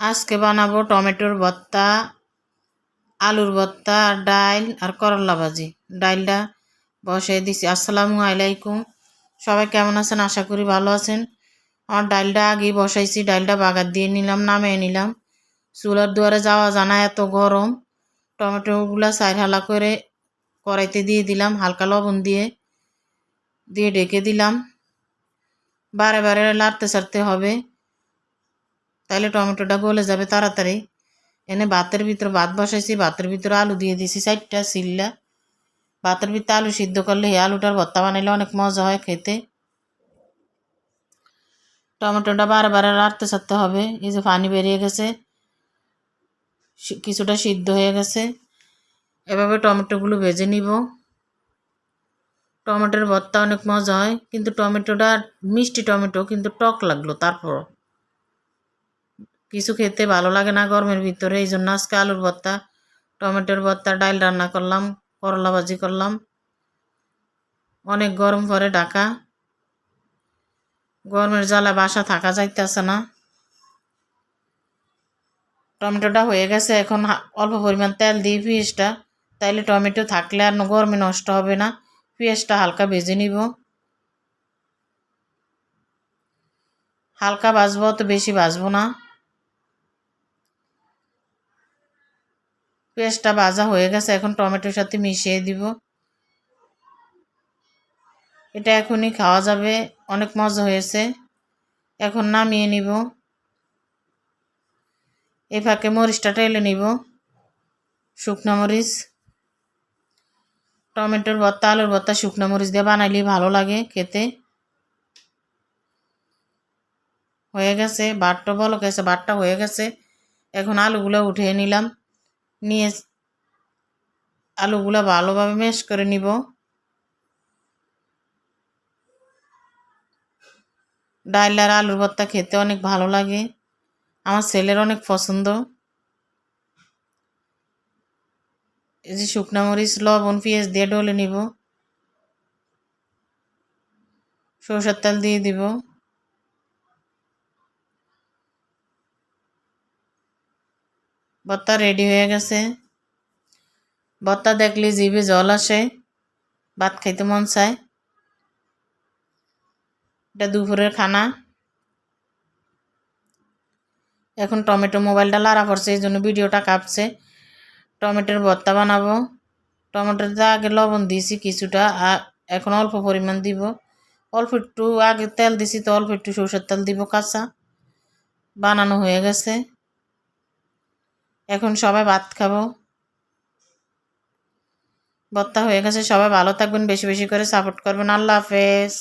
আজকে বানাবো টমেটোর ভর্তা, আলুর ভর্তা আর ডাইল আর করলা ভাজি। ডাইলটা বসাই দিছি। আসসালামু আলাইকুম। সবাই কেমন আছেন? আশা করি ভালো আছেন। আমার ডাইলটা আগেই বসাইছি। ডাইলটা বাগার দিয়ে নিলাম, নামিয়ে নিলাম। চুলার দুয়ারে যাওয়া জানা এত গরম। টমেটোগুলা সাইড হালা করে কড়াইতে দিয়ে দিলাম, হালকা লবণ দিয়ে। দিয়ে ডেকে দিলাম। বারে বারে লাড়তে সারতে হবে। তাহলে টমেটোটা গলে যাবে তাড়াতাড়ি। এনে ভাতের ভিতরে ভাত বসাইছি, ভাতের ভিতরে আলু দিয়ে দিছি চারটা সিল্লা ভাতের ভিতরে আলু সিদ্ধ করলে আলুটার ভর্তা বানাইলে অনেক মজা হয় খেতে। টমেটোটা বারে বারে রাড়তে সারতে হবে, এই যে পানি বেরিয়ে গেছে কিছুটা সিদ্ধ হয়ে গেছে। এভাবে টমেটোগুলো ভেজে নিব। টমেটোর ভর্তা অনেক মজা হয়, কিন্তু টমেটোটা মিষ্টি টমেটো, কিন্তু টক লাগল তারপর কিছু খেতে ভালো লাগে না গরমের ভিতরে এই জন্য আজকে আলুর ভর্তা, টমেটোর ভর্তা, ডাইল রান্না করলাম, করলা ভাজি করলাম। অনেক গরম পরে ঢাকা। গরমের জ্বালা বাসা থাকা যাইতেছে না। টমেটোটা হয়ে গেছে, এখন অল্প পরিমাণ তেল দিই পেঁয়াজটা। তাইলে টমেটো থাকলে আর গরমে নষ্ট হবে না। পেঁয়াজটা হালকা ভেজে নিব। হালকা ভাজবো তো বেশি ভাজবো না। পেঁয়াজটা ভাজা হয়ে গেছে, এখন টমেটোর সাথে মিশিয়ে দিব। এটা এখনই খাওয়া যাবে, অনেক মজা হয়েছে। এখন নামিয়ে নিব। এ ফাঁকে মরিচটা টেলে নিব, শুকনো মরিচ। টমেটোর ভর্তা, আলুর ভর্তা শুকনো মরিচ দিয়ে বানাইলে ভালো লাগে খেতে। হয়ে গেছে বাটটা বলো গেছে বাটটা হয়ে গেছে। এখন আলুগুলো উঠিয়ে নিলাম। নিয়ে আলুগুলো ভালোভাবে মেশ করে নিব। ডাইল আর আলুর ভর্তা খেতে অনেক ভালো লাগে। আমার ছেলের অনেক পছন্দ। এই যে শুকনা মরিচ, লবণ, পেঁয়াজ দিয়ে ডলে নিব। সরষের তেল দিয়ে দিব। ভর্তা রেডি হয়ে গেছে। ভর্তা দেখলে জিভে জল আসে, ভাত খাইতে মন চায়। এটা দুপুরের খানা। এখন টমেটো মোবাইলটা লাড়া পড়ছে, এই জন্য ভিডিওটা কাঁপছে। টমেটোর ভর্তা বানাবো। টমেটোতে আগে লবণ দিয়েছি কিছুটা এখন অল্প পরিমাণ দিব। অল্প একটু আগে তেল দিছি, তো অল্প একটু সরষের তেল দিব কাঁচা। বানানো হয়ে গেছে। এখন সবাই ভাত খাব। বত্তা হয়ে গেছে, সবাই ভালো থাকবেন, বেশি বেশি করে সাপোর্ট করবেন। আল্লাহ হাফেজ।